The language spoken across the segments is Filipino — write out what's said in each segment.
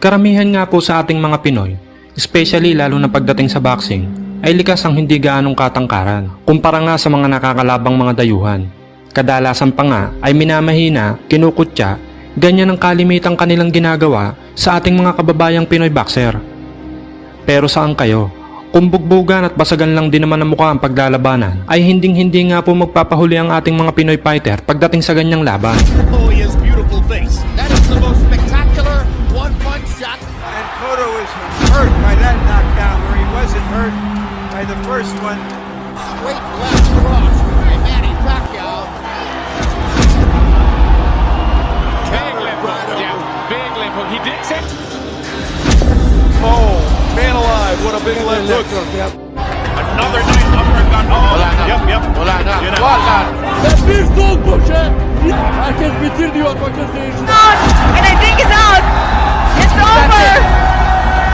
Karamihan nga po sa ating mga Pinoy, especially lalo na pagdating sa boxing, ay likas ang hindi gaanong katangkaran kumpara nga sa mga nakakalabang mga dayuhan. Kadalasan pa nga ay minamahina, kinukutya, ganyan ang kalimitang kanilang ginagawa sa ating mga kababayang Pinoy boxer. Pero saan kayo? Kung bugbugan at basagan lang din naman ang mukha ang paglalabanan, ay hinding-hindi nga po magpapahuli ang ating mga Pinoy fighter pagdating sa ganyang laban. Hurt by the first one. Straight left cross by Manny Pacquiao. Big left hook. Yeah, big left hook. He did set. Oh, man alive, what a big left hook. Yep. Another nice uppercut. Oh, Wala na. Yep, yep. Wala na. Yun na. Wala. Ve bir sol koşu. Herkes bitir diyor bakın seyirciler. out, and I think it's out. It's over.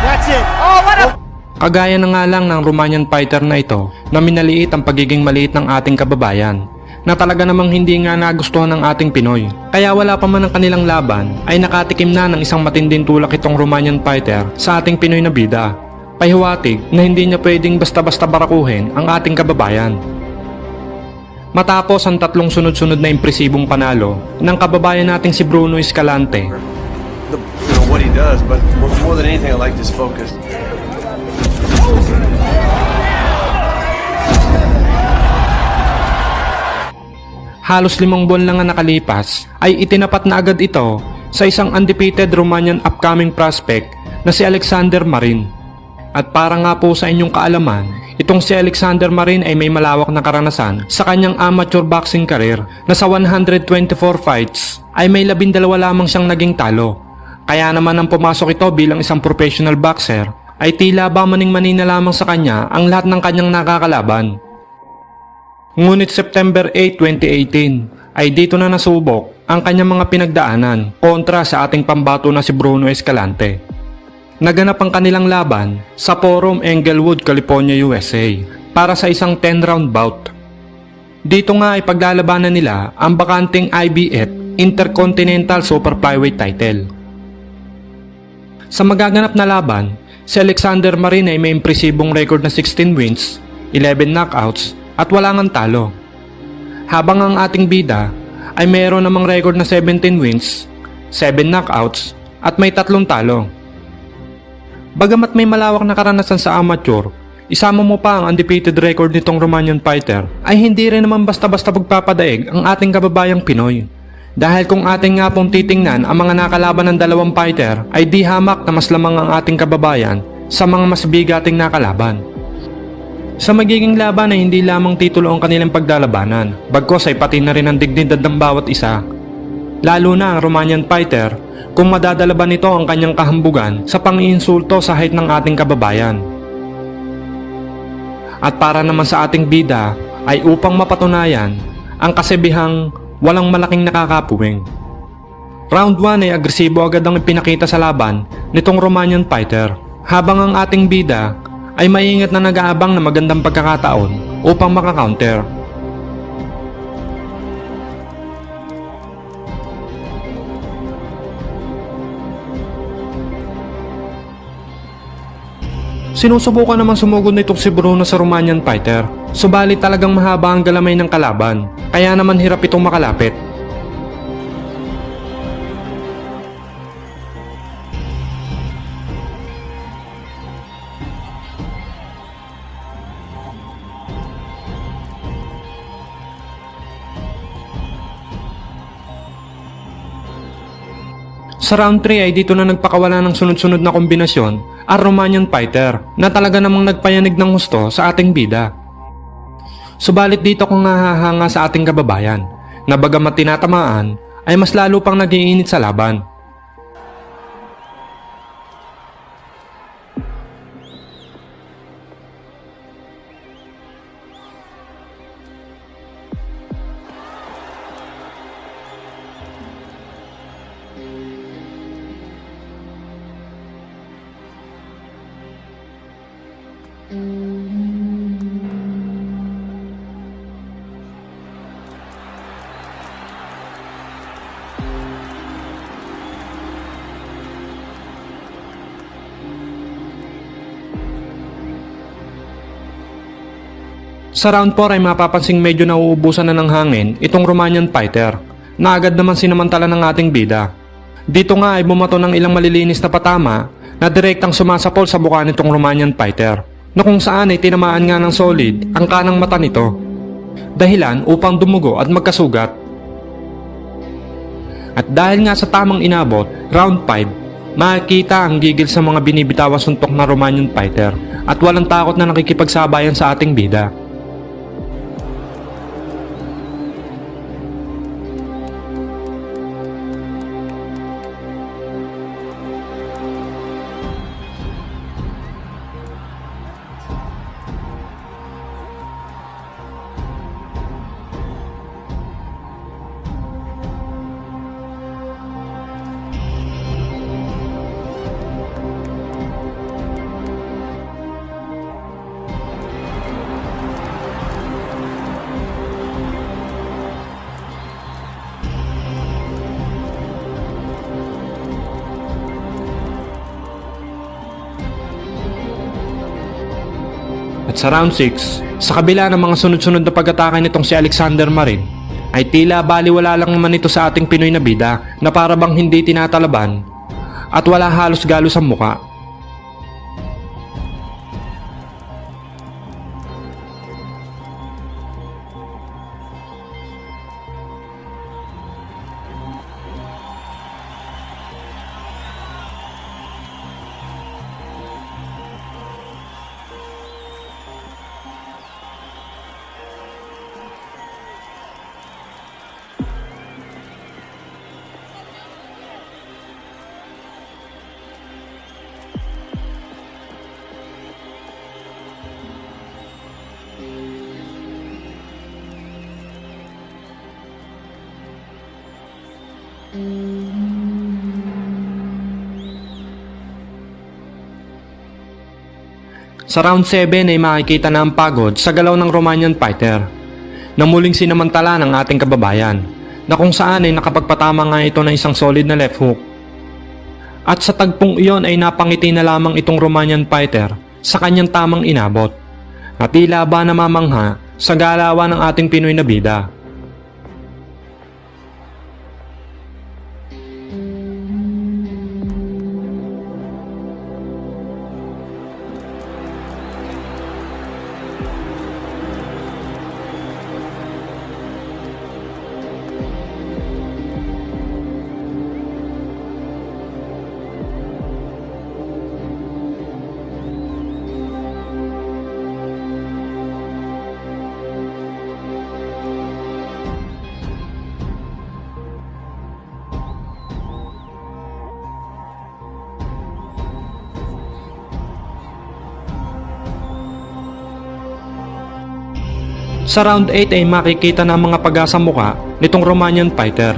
That's it. Oh, what a Kagaya na nga lang ng Romanian fighter na ito na minaliit ang pagiging maliit ng ating kababayan na talaga namang hindi nga nagustuhan ng ating Pinoy. Kaya wala pa man ang kanilang laban ay nakatikim na ng isang matinding tulak itong Romanian fighter sa ating Pinoy na bida. Pahiwatig na hindi niya pwedeng basta-basta barakuhin ang ating kababayan. Matapos ang tatlong sunod-sunod na impresibong panalo ng kababayan nating si Bruno Escalante the, you know what he does, but more, than anything, I like this focus. Halos limang buwan lang ang nakalipas ay itinapat na agad ito sa isang undefeated Romanian upcoming prospect na si Alexander Marin. At para nga po sa inyong kaalaman, itong si Alexander Marin ay may malawak na karanasan sa kanyang amateur boxing career na sa 124 fights ay may labindalawa lamang siyang naging talo. Kaya naman ang pumasok ito bilang isang professional boxer ay tila ba maning-manina lamang sa kanya ang lahat ng kanyang nakakalaban. Ngunit September 8, 2018 ay dito na nasubok ang kanyang mga pinagdaanan kontra sa ating pambato na si Bruno Escalante. Naganap ang kanilang laban sa Forum Englewood, California, USA para sa isang 10-round bout. Dito nga ay paglalabanan nila ang bakanting IBF Intercontinental Super Flyweight title. Sa magaganap na laban, si Alexander Marin ay may impresibong record na 16 wins, 11 knockouts at wala ngang talo. Habang ang ating bida ay mayroon namang record na 17 wins, 7 knockouts at may tatlong talo. Bagamat may malawak na karanasan sa amateur, isama mo pa ang undefeated record nitong Romanian fighter, ay hindi rin naman basta-basta pagpapadaig ang ating kababayang Pinoy. Dahil kung ating nga pong titingnan ang mga nakalaban ng dalawang fighter ay di hamak na mas lamang ang ating kababayan sa mga mas bigating nakalaban. Sa magiging laban ay hindi lamang titulo ang kanilang pagdalabanan, bagkos ay pati na rin ang dignidad ng bawat isa. Lalo na ang Romanian fighter kung madadala ba nito ang kanyang kahambugan sa pangiinsulto sa height ng ating kababayan. At para naman sa ating bida ay upang mapatunayan ang kasibihang walang malaking nakakapuwing. Round 1 ay agresibo agad ang ipinakita sa laban nitong Romanian fighter habang ang ating bida ay maingat na nag-aabang na magandang pagkakataon upang makakounter. Sinusubukan naman sumugod nitong si Bruno sa Romanian fighter. Subalit talagang mahaba ang galamay ng kalaban, kaya naman hirap itong makalapit. Sa round 3 ay dito na nagpakawala ng sunod-sunod na kombinasyon ang Romanian fighter na talaga namang nagpayanig ng husto sa ating bida. Subalit dito kung hahanga sa ating kababayan na bagamat tinatamaan ay mas lalo pang nagiinit sa laban. Sa round 4 ay mapapansing medyo nauubusan na ng hangin itong Romanian fighter na agad naman sinamantala ng ating bida. Dito nga ay bumato ng ilang malilinis na patama na direktang sumasapol sa mukha nitong Romanian fighter na kung saan ay tinamaan nga ng solid ang kanang mata nito. Dahilan upang dumugo at magkasugat. At dahil nga sa tamang inabot, round 5, makikita ang gigil sa mga binibitawan suntok na Romanian fighter at walang takot na nakikipagsabayan sa ating bida. Sa round 6, sa kabila ng mga sunod-sunod na pag-atake nitong si Alexander Marin, ay tila baliwala lang naman ito sa ating Pinoy na bida na para bang hindi tinatalaban at wala halos galo sa muka. Sa round 7 ay makikita na ang pagod sa galaw ng Romanian fighter na muling sinamantala ng ating kababayan na kung saan ay nakapagpatama nga ito ng isang solid na left hook. At sa tagpong iyon ay napangiti na lamang itong Romanian fighter sa kanyang tamang inabot na tila ba namamangha sa galawan ng ating Pinoy na bida. Sa round 8 ay makikita na ang mga pag-asa muka nitong Romanian fighter.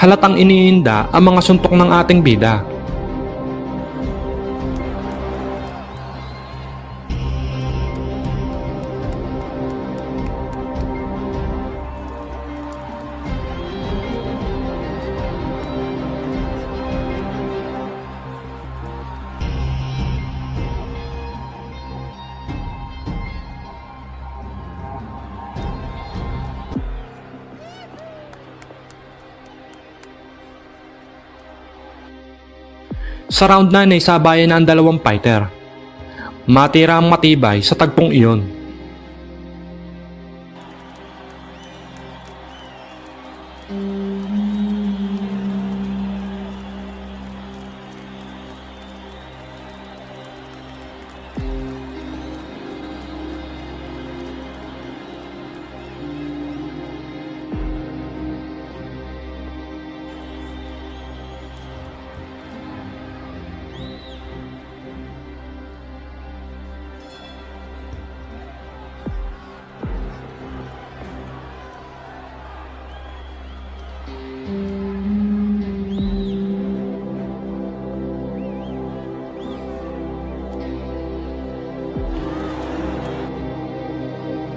Halatang iniinda ang mga suntok ng ating bida. Sa round 9 ay sabayan na ang dalawang fighter. Matira ang matibay sa tagpong iyon.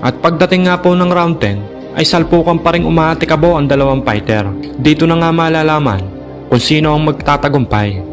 At pagdating nga po ng round 10, ay salpukan pa rin umatikabo ang dalawang fighter. Dito na nga malalaman kung sino ang magtatagumpay.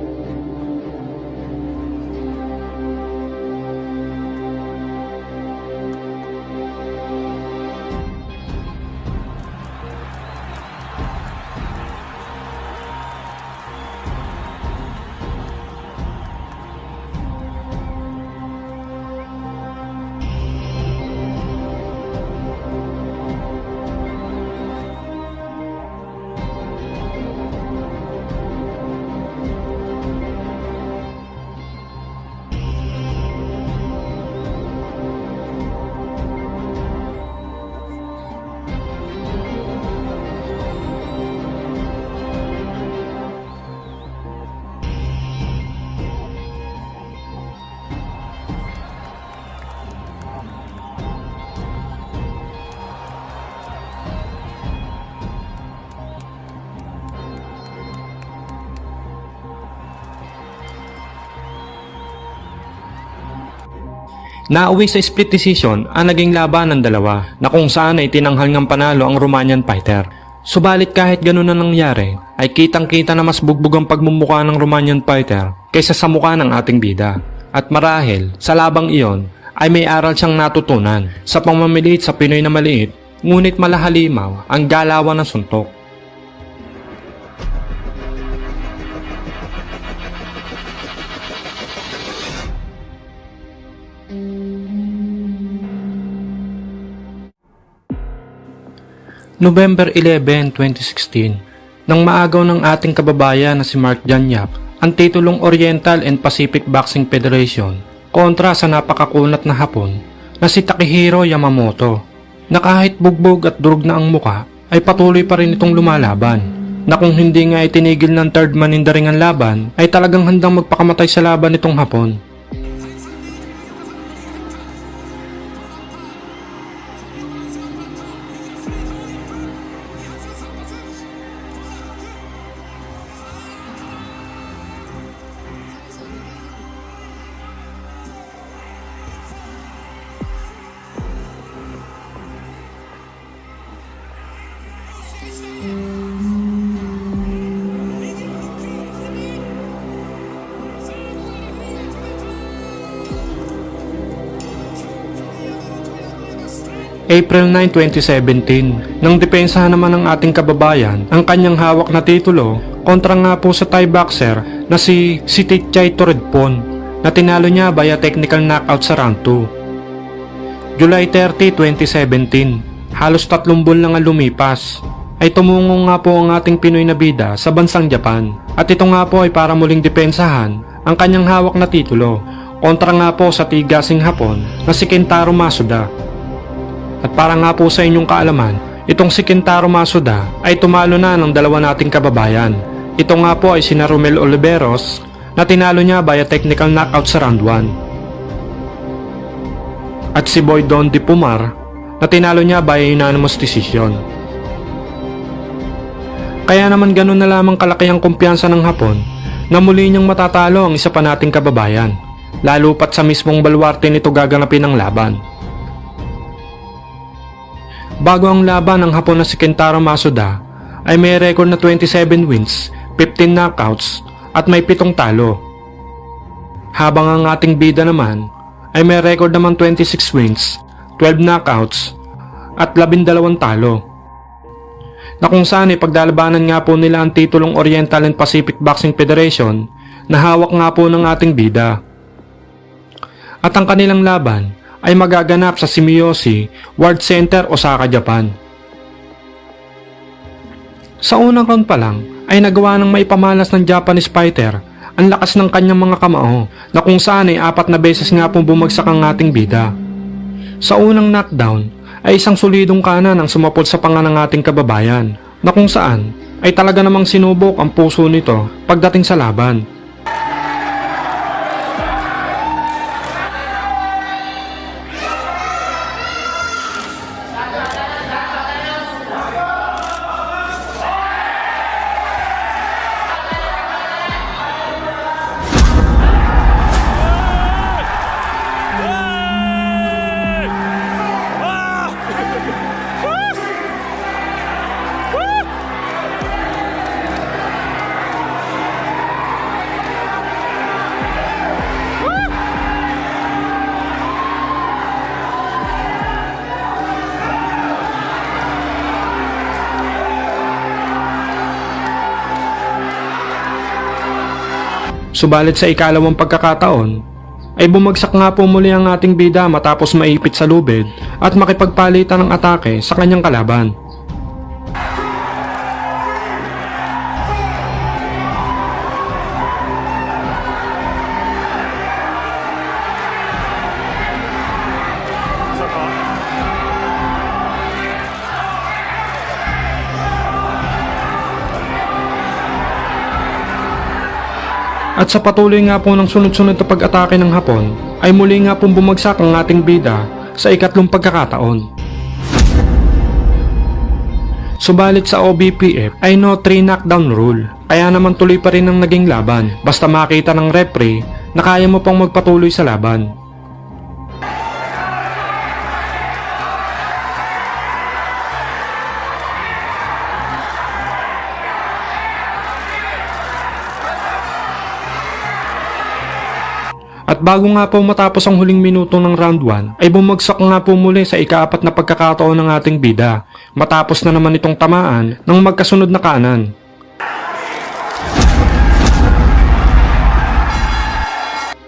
Nauwi sa split decision ang naging laban ng dalawa na kung saan ay tinanghal ng panalo ang Romanian fighter. Subalit kahit ganun na nangyari, ay kitang-kita na mas bugbog ang pagmumukha ng Romanian fighter kaysa sa mukha ng ating bida. At marahil, sa labang iyon, ay may aral siyang natutunan sa pamamiliit sa Pinoy na maliit, ngunit malahalimaw ang galawan ng suntok. November 11, 2016, nang maagaw ng ating kababayan na si Mark Janyap ang titulong Oriental and Pacific Boxing Federation kontra sa napakakunat na Hapon na si Takehiro Yamamoto na kahit bugbog at durog na ang muka ay patuloy pa rin itong lumalaban na kung hindi nga itinigil ng third man in the ring ang laban ay talagang handang magpakamatay sa laban itong Hapon. April 9, 2017, nang depensahan naman ng ating kababayan ang kanyang hawak na titulo kontra nga po sa Thai boxer na si Sitichay Toredpon na tinalo niya via technical knockout sa round 2. July 30, 2017, halos tatlong buwan lang ang lumipas, ay tumungo nga po ang ating Pinoy na bida sa bansang Japan at ito nga po ay para muling depensahan ang kanyang hawak na titulo kontra nga po sa tigasing Hapon na si Kentaro Masuda. At para nga po sa inyong kaalaman, itong si Kentaro Masuda ay tumalo na ng dalawa nating kababayan. Ito nga po ay sina Romel Oliveros na tinalo niya via technical knockout sa round 1. At si Boy Don Di Pumar na tinalo niya via unanimous decision. Kaya naman ganun na lamang kalaki ang kumpiyansa ng Hapon na muli niyang matatalo ang isa pa nating kababayan. Lalo pat sa mismong baluarte nito gaganapin ang laban. Bago ang laban ng hapon na si Kentaro Masuda ay may record na 27 wins, 15 knockouts at may 7 talo. Habang ang ating bida naman ay may record naman 26 wins, 12 knockouts at 12 talo. Na kung saan ay pagdalabanan nga po nila ang titulong Oriental and Pacific Boxing Federation na hawak nga po ng ating bida. At ang kanilang laban ay magaganap sa Shimiyoshi World Center, Osaka, Japan. Sa unang round pa lang ay nagawa ng maipamalas ng Japanese fighter ang lakas ng kanyang mga kamao na kung saan ay apat na beses nga pong bumagsak ang ating bida. Sa unang knockdown ay isang solidong kanan ang sumapot sa panga ng ating kababayan na kung saan ay talaga namang sinubok ang puso nito pagdating sa laban. Subalit sa ikalawang pagkakataon, ay bumagsak nga po muli ang ating bida matapos maipit sa lubid at makipagpalitan ng atake sa kanyang kalaban. At sa patuloy nga po ng sunod-sunod na pag-atake ng Hapon, ay muli nga pong bumagsak ang ating bida sa ikatlong pagkakataon. Subalit sa OBPF ay no 3 knockdown rule, kaya naman tuloy pa rin ang naging laban basta makita ng referee na kaya mo pang magpatuloy sa laban. At bago nga po matapos ang huling minuto ng round 1 ay bumagsak nga po muli sa ikaapat na pagkakataon ng ating bida matapos na naman itong tamaan ng magkasunod na kanan.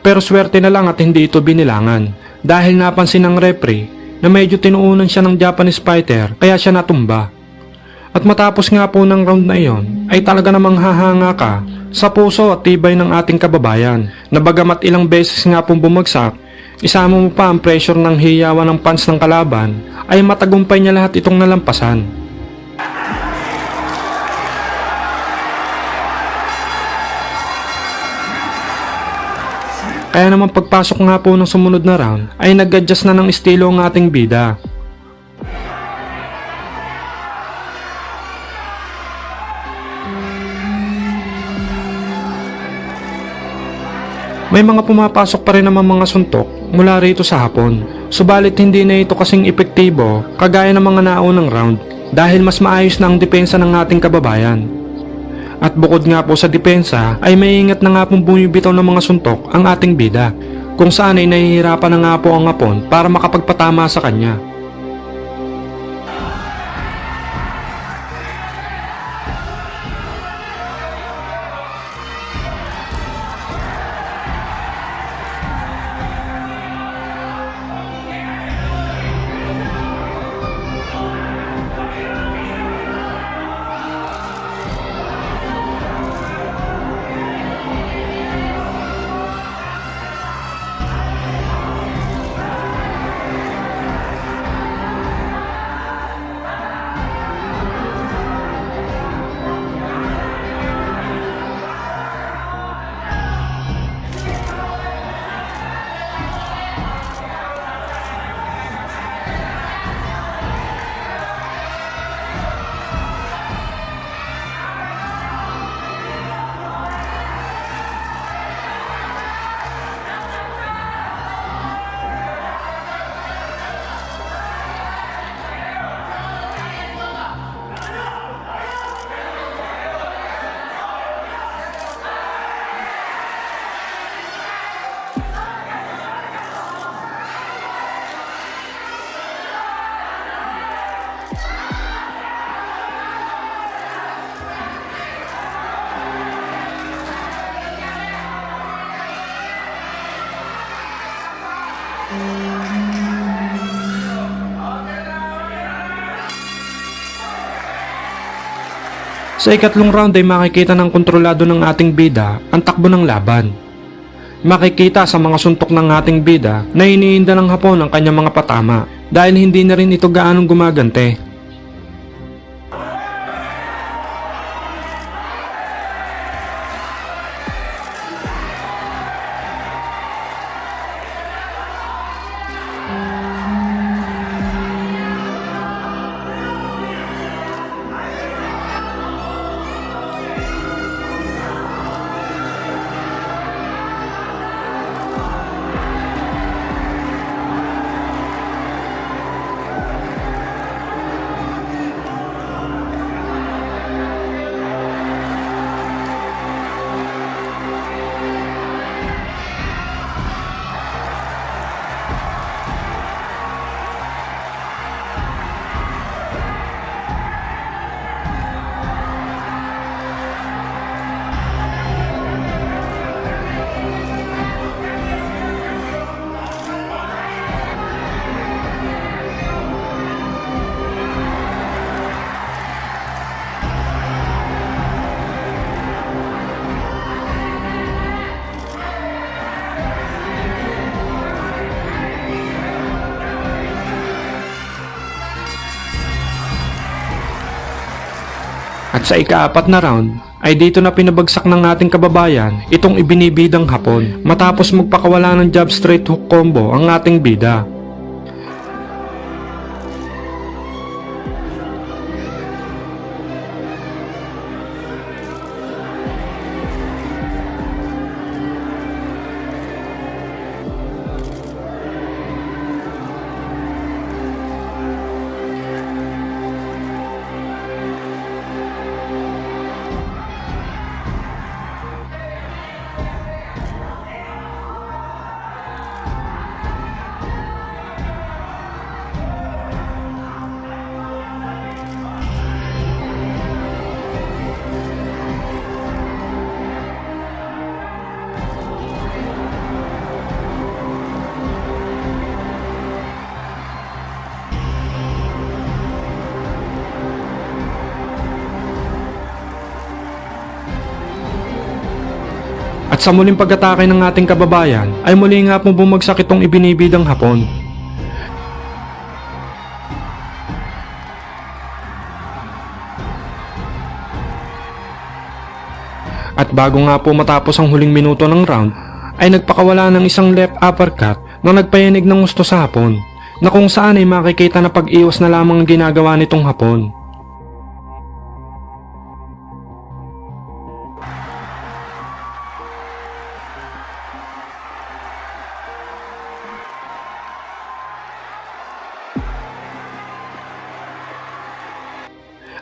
Pero swerte na lang at hindi ito binilangan dahil napansin ng referee na medyo tinuunan siya ng Japanese fighter kaya siya natumba. At matapos nga po ng round na iyon ay talaga namang hahanga ka sa puso at tibay ng ating kababayan na bagamat ilang beses nga pong bumagsak, isama mo pa ang pressure ng hiyawan ng fans ng kalaban ay matagumpay niya lahat itong nalampasan. Kaya naman pagpasok nga po ng sumunod na round ay nag-adjust na ng estilo ang ating bida. May mga pumapasok pa rin naman mga suntok mula rito sa hapon. Subalit hindi na ito kasing epektibo kagaya ng mga naunang round dahil mas maayos na ang depensa ng ating kababayan. At bukod nga po sa depensa ay maingat na nga pong bumibitaw ng mga suntok ang ating bida kung saan ay nahihirapan na nga po ang hapon para makapagpatama sa kanya. Sa ikatlong round ay makikita ng kontrolado ng ating bida ang takbo ng laban. Makikita sa mga suntok ng ating bida na iniinda ng hapon ang kanyang mga patama dahil hindi na rin ito gaanong gumagante. Sa ikaapat na round, ay dito na pinabagsak ng ating kababayan itong ibinibidang hapon matapos magpakawala ng jab straight hook combo ang ating bida. At sa muling pag-atake ng ating kababayan ay muli nga po bumagsak itong ibinibidang hapon. At bago nga po matapos ang huling minuto ng round, ay nagpakawala ng isang left uppercut na nagpayanig ng gusto sa hapon, na kung saan ay makikita na pag-iwas na lamang ang ginagawa nitong hapon.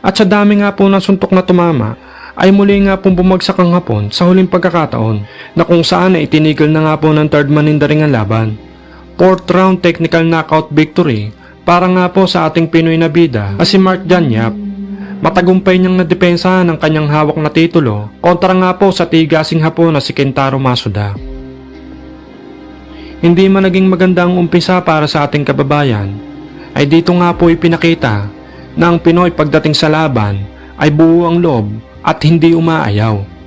At sa dami nga po ng suntok na tumama, ay muli nga pong bumagsak ang hapon sa huling pagkakataon na kung saan ay itinigil na nga po ng third man in the ring ang laban. Fourth round technical knockout victory para nga po sa ating Pinoy na bida na si Mark Janyap. Matagumpay niyang nadepensa ng kanyang hawak na titulo kontra nga po sa tigasing hapon na si Kentaro Masuda. Hindi man naging maganda ang umpisa para sa ating kababayan, ay dito nga po ipinakita na ang Pinoy pagdating sa laban ay buo ang loob at hindi umaayaw.